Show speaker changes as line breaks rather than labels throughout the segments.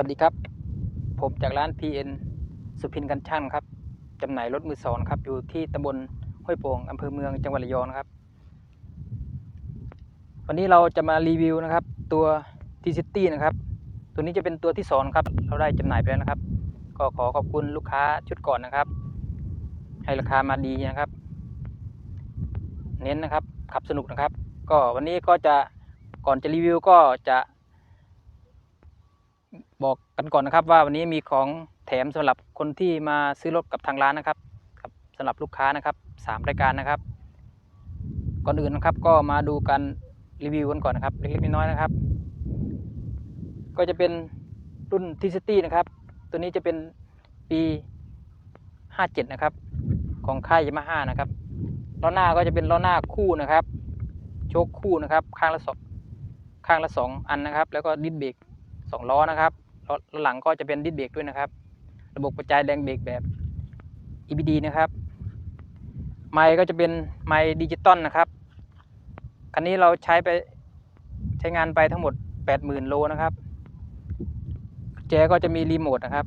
วัสดีครับ ผมจากร้าน PN สุพินกันช่างครับจำหน่ายรถมือสองครับ อยู่ที่ตำบลห้วยโป่งอำเภอเมืองจังหวัดระยองครับ วันนี้เราจะมารีวิวนะครับ ตัว T City นะครับ ตัวนี้จะเป็นตัวที่สองครับ เราได้จำหน่ายไปแล้วนะครับ ก็ขอขอบคุณลูกค้าชุดก่อนนะครับ ให้ราคามาดีนะครับ เน้นนะครับขับสนุกนะครับ ก็วันนี้ก็จะก่อนจะรีวิวก็จะ บอกกันก่อนนะครับ ว่าวันนี้มีของแถมสำหรับคนที่มาซื้อรถกับทางร้านนะครับครับสำหรับลูกค้านะครับสามรายการนะครับ ก่อนอื่นนะครับก็มาดูกันรีวิวกันก่อนนะครับเล็กๆน้อยๆนะครับ ก็จะเป็นรุ่นทีซิตี้นะครับ ตัวนี้จะเป็นปี 57 นะครับ ของค่ายยามาฮ่านะครับล้อหน้าก็จะเป็นล้อหน้าคู่นะครับ โชคคู่นะครับ ข้างละสองข้างละสองอันนะครับ แล้วก็ดิสเบรกสองล้อนะครับ ล้อล้อหลังก็จะเป็นดิสเบรกด้วยนะครับ ระบบกระจายแรงเบรกแบบ EBD นะครับไมค์ก็จะเป็นไมค์ดิจิตอลนะครับ คันนี้เราใช้ไปใช้งานไปทั้งหมด 80,000 โลนะครับแจก็จะมีรีโมทนะครับ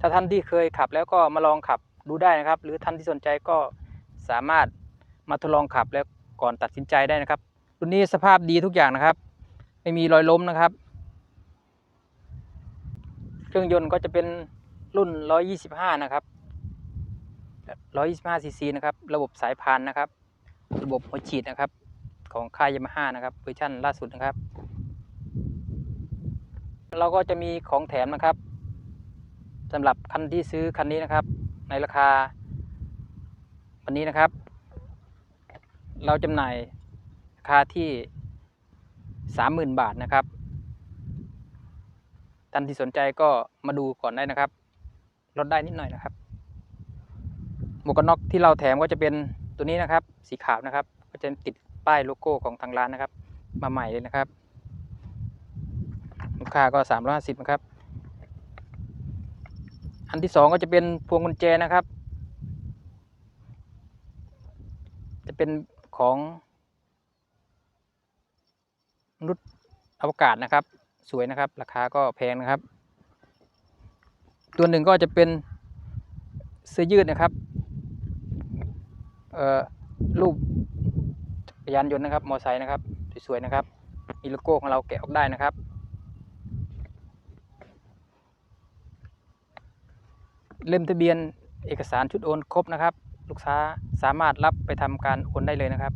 ถ้าท่านที่เคยขับแล้วก็มาลองขับดูได้นะครับ หรือท่านที่สนใจก็สามารถมาทดลองขับแล้วก่อนตัดสินใจได้นะครับรุ่นนี้สภาพดีทุกอย่างนะครับ ไม่มีรอยล้มนะครับ รื่องยนต์ก็จะเป็นรุ่น 125 นะครับ 125ซีซีนะครับ ระบบสายพานนะครับ ระบบหัวฉีดนะครับ ของค่ายยามาฮ่านะครับเวอร์ชันล่าสุดนะครับ เราก็จะมีของแถมนะครับสำหรับคันที่ซื้อคันนี้นะครับ ในราคา วันนี้นะครับ เราจำหน่ายราคาที่ 30,000 บาทนะครับ ท่านที่สนใจก็มาดูก่อนได้นะครับ ลดได้นิดหน่อยนะครับ หมวกกันน็อกที่เราแถมก็จะเป็นตัวนี้นะครับ สีขาวนะครับ ก็จะติดป้ายโลโก้ของทางร้านนะครับ มาใหม่เลยนะครับลูกค้าก็ 350นะครับ อันที่สองก็จะเป็นพวงกุญแจนะครับ จะเป็นของมนุษย์อวกาศนะครับ สวยนะครับ ราคาก็แพงนะครับ ตัวหนึ่งก็จะเป็นเสื้อยืดนะครับเอ่อรูปยานยนต์นะครับ มอไซค์นะครับ สวยๆนะครับ มีโลโก้ของเราแกะออกได้นะครับ เล่มทะเบียนเอกสารชุดโอนครบนะครับ ลูกค้าสามารถรับไปทำการโอนได้เลยนะครับ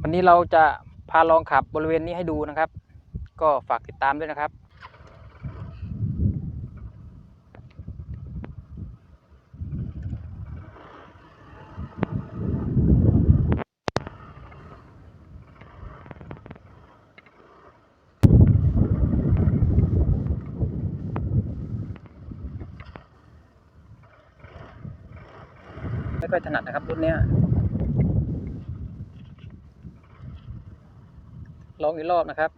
วันนี้เราจะพาลองขับบริเวณนี้ให้ดูนะครับ ก็ฝากติดตามด้วยนะครับไม่ค่อยถนัดนะครับรุ่นเนี้ยลองอีกรอบนะครับ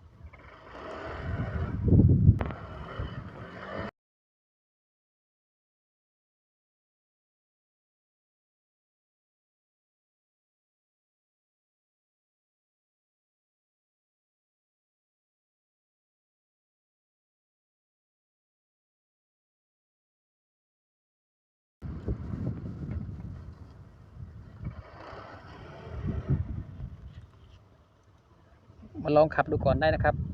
มาลองขับดูก่อนได้นะครับ